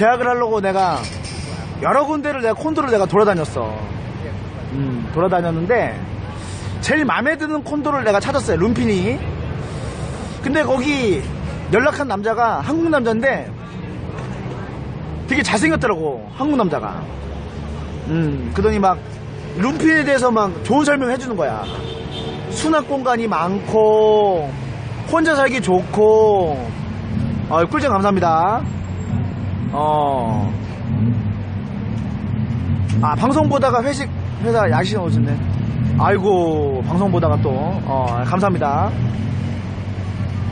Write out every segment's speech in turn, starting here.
계약을 하려고 내가 여러 군데를 내가 콘도를 내가 돌아다녔어. 음, 돌아다녔는데 제일 마음에 드는 콘도를 내가 찾았어요. 룸핀이. 근데 거기 연락한 남자가 한국 남자인데 되게 잘생겼더라고. 한국 남자가. 음, 그러더니 막 룸핀에 대해서 막 좋은 설명 해주는 거야. 수납 공간이 많고 혼자 살기 좋고 어, 꿀잼 감사합니다. 어. 아, 방송 보다가 회식, 회사 야식 오셨네. 아이고, 방송 보다가 또, 어, 감사합니다.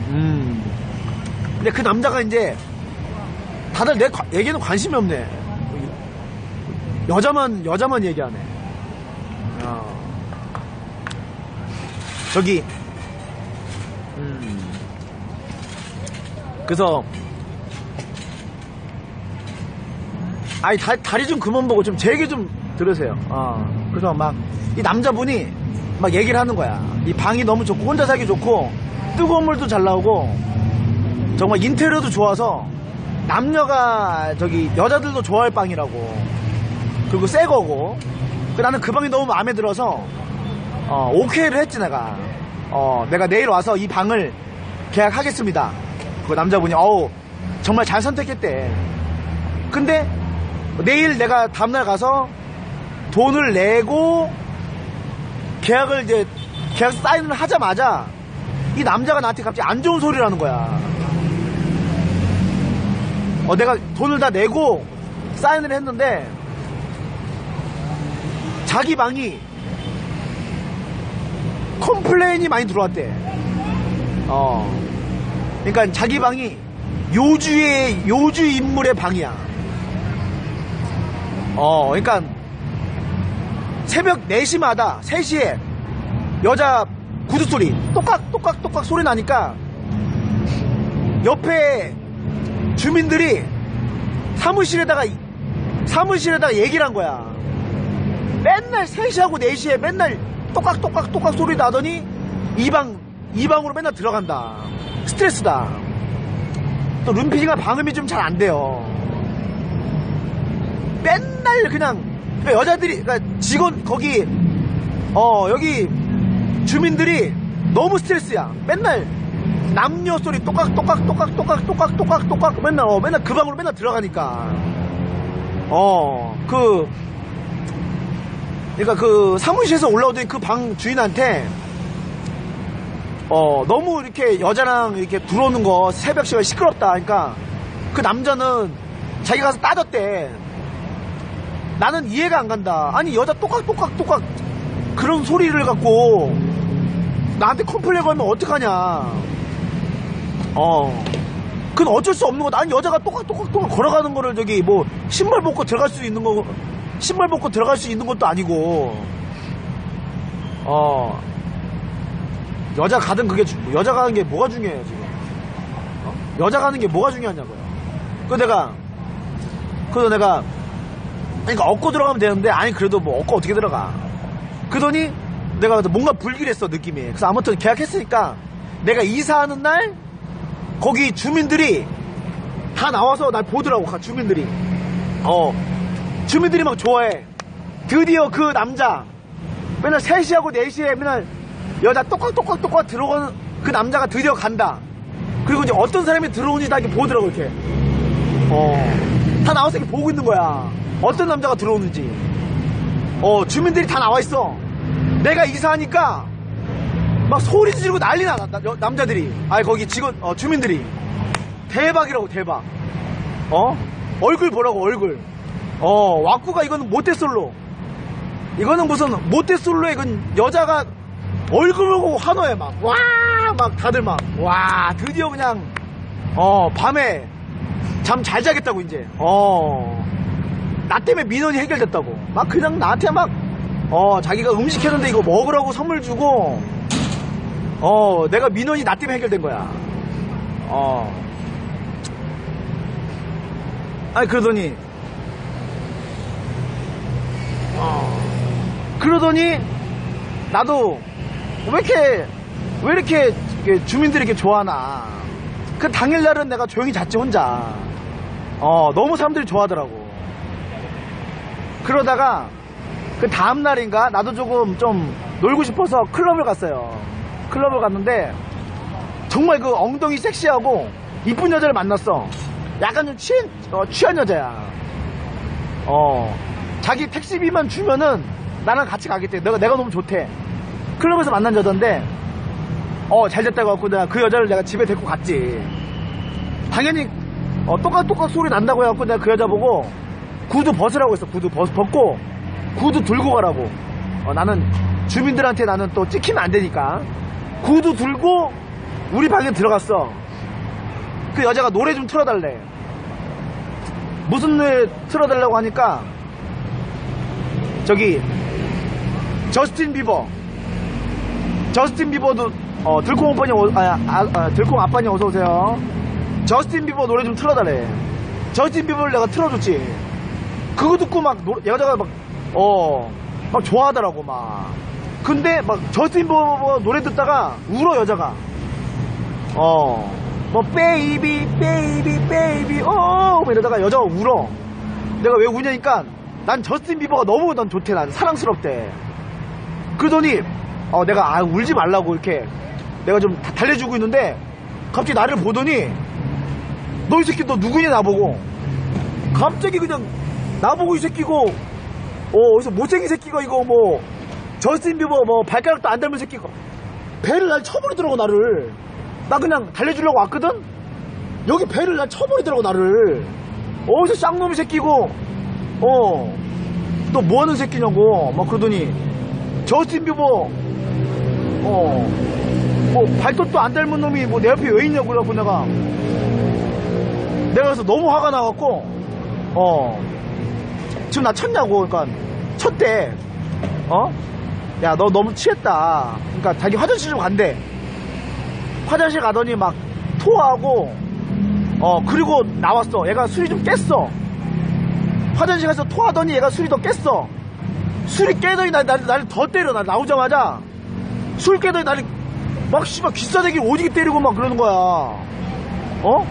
음. 근데 그 남자가 이제, 다들 내 과- 얘기는 관심이 없네. 여자만, 여자만 얘기하네. 어. 저기, 음. 그래서, 아니 다, 다리 좀 그만 보고 좀 제 얘기 좀 들으세요. 어. 그래서 막 이 남자분이 막 얘기를 하는 거야. 이 방이 너무 좋고 혼자 살기 좋고 뜨거운 물도 잘 나오고 정말 인테리어도 좋아서 남녀가 저기 여자들도 좋아할 방이라고 그리고 새 거고 그 나는 그 방이 너무 마음에 들어서 어, 오케이를 했지 내가 어, 내가 내일 와서 이 방을 계약하겠습니다. 그 남자분이 어우 정말 잘 선택했대. 근데 내일 내가 다음날 가서 돈을 내고 계약을 이제 계약 사인을 하자마자 이 남자가 나한테 갑자기 안 좋은 소리를 하는 거야. 어, 내가 돈을 다 내고 사인을 했는데 자기 방이 컴플레인이 많이 들어왔대. 어. 그러니까 자기 방이 요주의 요주 인물의 방이야. 어, 그러니까 새벽 4시마다 3시에 여자 구두 소리 똑깍 똑깍 똑깍 소리 나니까 옆에 주민들이 사무실에다가 사무실에다가 얘기를 한 거야. 맨날 3시하고 4시에 맨날 똑깍 똑깍 똑깍 소리 나더니 이 방 이 방으로 맨날 들어간다. 스트레스다. 또 룸피디가 방음이 좀 잘 안 돼요. 맨 날 그냥 그러니까 여자들이 그러니까 직원 거기 어 여기 주민들이 너무 스트레스야. 맨날 남녀 소리 똑깍 똑깍 똑깍 똑깍 똑깍 똑깍 똑깍 맨날 어 맨날 그 방으로 맨날 들어가니까 어그 그러니까 그 사무실에서 올라오더니 그 방 주인한테 어 너무 이렇게 여자랑 이렇게 들어오는 거 새벽 시간 시끄럽다. 그러니까 그 남자는 자기 가서 따졌대. 나는 이해가 안 간다. 아니 여자 똑깍똑깍 똑깍 그런 소리를 갖고 나한테 컴플레인 걸면 어떡하냐. 어. 그건 어쩔 수 없는 거다. 아니 여자가 똑깍똑깍 똑깍 걸어가는 거를 저기 뭐 신발 벗고 들어갈 수 있는 거 신발 벗고 들어갈 수 있는 것도 아니고 어. 여자 가든 그게 주- 여자 가는 게 뭐가 중요해요 지금? 어? 여자 가는 게 뭐가 중요하냐고요. 그 내가 그래서 내가 그러니까 얻고 들어가면 되는데 아니 그래도 뭐 얻고 어떻게 들어가? 그러더니 내가 뭔가 불길했어 느낌이. 그래서 아무튼 계약했으니까 내가 이사하는 날 거기 주민들이 다 나와서 날 보더라고 가- 주민들이. 어. 주민들이 막 좋아해. 드디어 그 남자. 맨날 3시하고 4시에 맨날 여자 똑깍똑깍똑깍 들어오는 그 남자가 드디어 간다. 그리고 이제 어떤 사람이 들어오니 다 이렇게 보더라고 이렇게. 어, 다 나와서 이렇게 보고 있는 거야. 어떤 남자가 들어오는지. 어, 주민들이 다 나와 있어. 내가 이사하니까 막 소리 지르고 난리 나, 나- 여- 남자들이. 아니, 거기 직원, 어, 주민들이. 대박이라고, 대박. 어? 얼굴 보라고, 얼굴. 어, 왁구가 이거는 모태솔로. 이거는 무슨 모태솔로에 이건 여자가 얼굴 보고 환호해, 막. 와! 막 다들 막. 와, 드디어 그냥, 어, 밤에 잠 잘 자겠다고 이제 어. 나 때문에 민원이 해결됐다고 막 그냥 나한테 막 어, 자기가 음식 했는데 이거 먹으라고 선물 주고 어, 내가 민원이 나 때문에 해결된 거야 어. 아니 그러더니 어. 그러더니 나도 왜 이렇게 왜 이렇게 주민들이 이렇게 좋아하나 그 당일날은 내가 조용히 잤지 혼자 어, 너무 사람들이 좋아하더라고. 그러다가 그 다음 날인가 나도 조금 좀 놀고 싶어서 클럽을 갔어요. 클럽을 갔는데 정말 그 엉덩이 섹시하고 이쁜 여자를 만났어. 약간 좀 취한, 어, 취한 여자야. 어, 자기 택시비만 주면은 나랑 같이 가겠대. 내가, 내가 너무 좋대. 클럽에서 만난 여잔데, 어, 잘 됐다고 갖고 내가 그 여자를 내가 집에 데리고 갔지. 당연히, 어, 똑같똑같 소리 난다고 해갖고 내가 그 여자 보고 구두 벗으라고 했어. 구두 벗, 벗고, 구두 들고 가라고. 어, 나는 주민들한테 나는 또 찍히면 안 되니까. 구두 들고 우리 방에 들어갔어. 그 여자가 노래 좀 틀어달래. 무슨 노래 틀어달라고 하니까 저기 저스틴 비버 저스틴 비버도 어, 들콩 오빠님 어, 아, 아, 아, 들콩 아빠님 어서 오세요. 저스틴 비버 노래 좀 틀어달래. 저스틴 비버를 내가 틀어줬지. 그거 듣고 막 노래, 여자가 막 어, 막 좋아하더라고 막. 근데 막 저스틴 비버 노래 듣다가 울어 여자가. 어, 뭐 베이비 베이비 베이비 어 이러다가 여자가 울어. 내가 왜 우냐니까 난 저스틴 비버가 너무 난 좋대 난 사랑스럽대. 그러더니 어 내가 아 울지 말라고 이렇게 내가 좀 다- 달래주고 있는데 갑자기 나를 보더니 너 이 새끼 너 누구냐 나보고 갑자기 그냥 나보고 이 새끼고 어 어디서 못생긴 새끼가 이거 뭐 저스틴 비버 뭐 발가락도 안 닮은 새끼가. 배를 날 쳐버리더라고 나를. 나 그냥 달래주려고 왔거든? 여기 배를 날 쳐버리더라고 나를. 어디서 쌍놈이 새끼고 어 또 뭐하는 새끼냐고. 막 그러더니 저스틴 비버 어뭐 발톱도 안 닮은 놈이 뭐 내 옆에 왜 있냐고 그래갖고 내가. 내가 그래서 너무 화가 나갖고 어 지금 나 쳤냐고. 그러니까 쳤대. 어? 야 너 너무 취했다. 그러니까 자기 화장실 좀 간대. 화장실 가더니 막 토하고 어 그리고 나왔어. 얘가 술이 좀 깼어. 화장실 가서 토하더니 얘가 술이 더 깼어. 술이 깨더니 나, 나, 나를 더 때려. 나 나오자마자. 술 깨더니 나를 막 씨발 귀싸대기 오지게 때리고 막 그러는 거야. 어?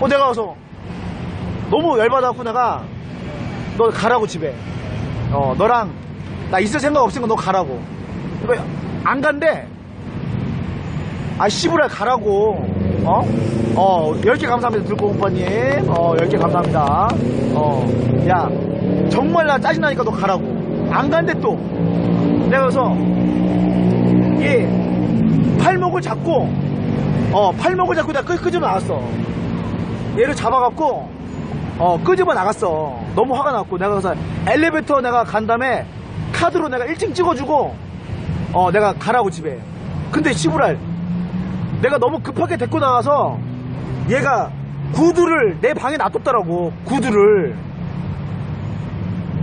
어 내가 와서 너무 열받아갖고 내가 너 가라고 집에. 어 너랑 나 있을 생각 없으니까 너 가라고. 안 간대. 아 씨부랄 가라고. 어? 어 10개 감사합니다 들고 오빠님. 어 10개 감사합니다. 어 야 정말 나 짜증나니까 너 가라고. 안 간대 또. 내가 그래서 얘 팔목을 잡고 어 팔목을 잡고 내가 끄, 끄집어 나갔어. 얘를 잡아갖고 어 끄집어 나갔어. 너무 화가 났고 내가 그래서 엘리베이터 내가 간 다음에 카드로 내가 1층 찍어주고 어 내가 가라고 집에. 근데 시부랄 내가 너무 급하게 데리고 나와서 얘가 구두를 내 방에 놔뒀더라고 구두를.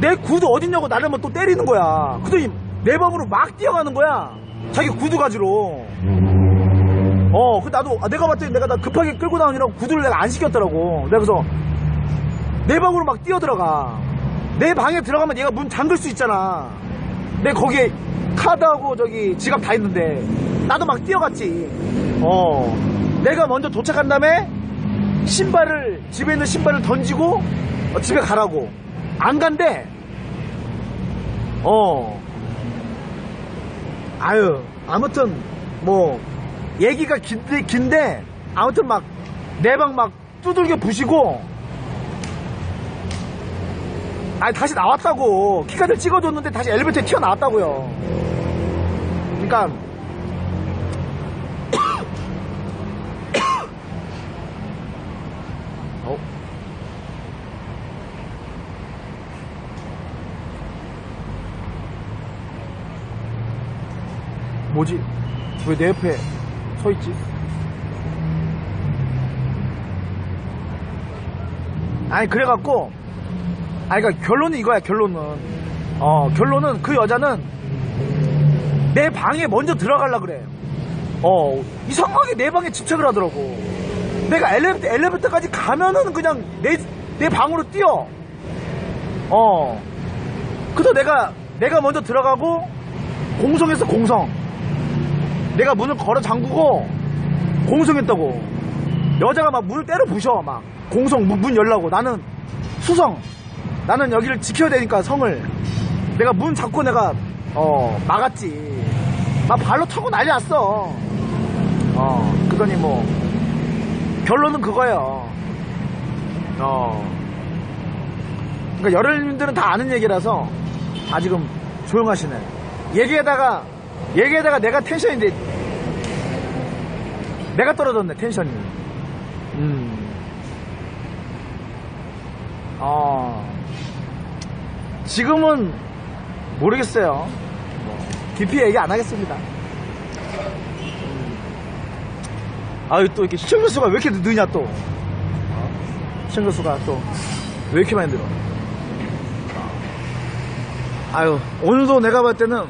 내 구두 어딨냐고 나를 또 때리는 거야. 그러더니 내 방으로 막 뛰어가는 거야. 자기 구두 가지러 어, 그 나도 아, 내가 봤더니 내가 나 급하게 끌고 나오느라고 구두를 내가 안 시켰더라고. 내가 그래서 내 방으로 막 뛰어 들어가. 내 방에 들어가면 얘가 문 잠글 수 있잖아. 내 거기에 카드하고 저기 지갑 다 있는데 나도 막 뛰어갔지. 어, 내가 먼저 도착한 다음에 신발을 집에 있는 신발을 던지고 어, 집에 가라고. 안 간대. 어. 아유, 아무튼 뭐 얘기가 긴데, 긴데 아무튼 막 내 방 막 두들겨 부시고 아니 다시 나왔다고 키카드 찍어줬는데 다시 엘리베이터에 튀어나왔다고요 그러니까 어? 뭐지? 왜 내 옆에 서 있지? 아니 그래갖고 아니 그러니까 결론은 이거야 결론은. 어 결론은 그 여자는 내 방에 먼저 들어가려 그래. 어 이상하게 내 방에 집착을 하더라고. 내가 엘리베이터, 엘리베이터까지 가면은 그냥 내, 내 방으로 뛰어. 어. 그래서 내가 내가 먼저 들어가고 공성했어 공성. 내가 문을 걸어 잠그고 공성했다고. 여자가 막 문을 때려 부셔 막. 공성 문, 문 열라고. 나는 수성 나는 여기를 지켜야 되니까 성을. 내가 문 잡고 내가 어 막았지. 막 발로 타고 난리 났어. 어 그러더니 뭐 결론은 그거예요. 어. 그러니까 여러분들은 다 아는 얘기라서 다 지금 조용하시네. 얘기에다가 얘기에다가 내가 텐션인데 내가 떨어졌네 텐션이. 음. 어, 지금은 모르겠어요. 뭐, 깊이 얘기 안 하겠습니다. 음. 아유, 또 이렇게 시청자 수가 왜 이렇게 느냐, 또. 어? 시청자 수가 또, 왜 이렇게 많이 늘어. 아유, 오늘도 내가 볼 때는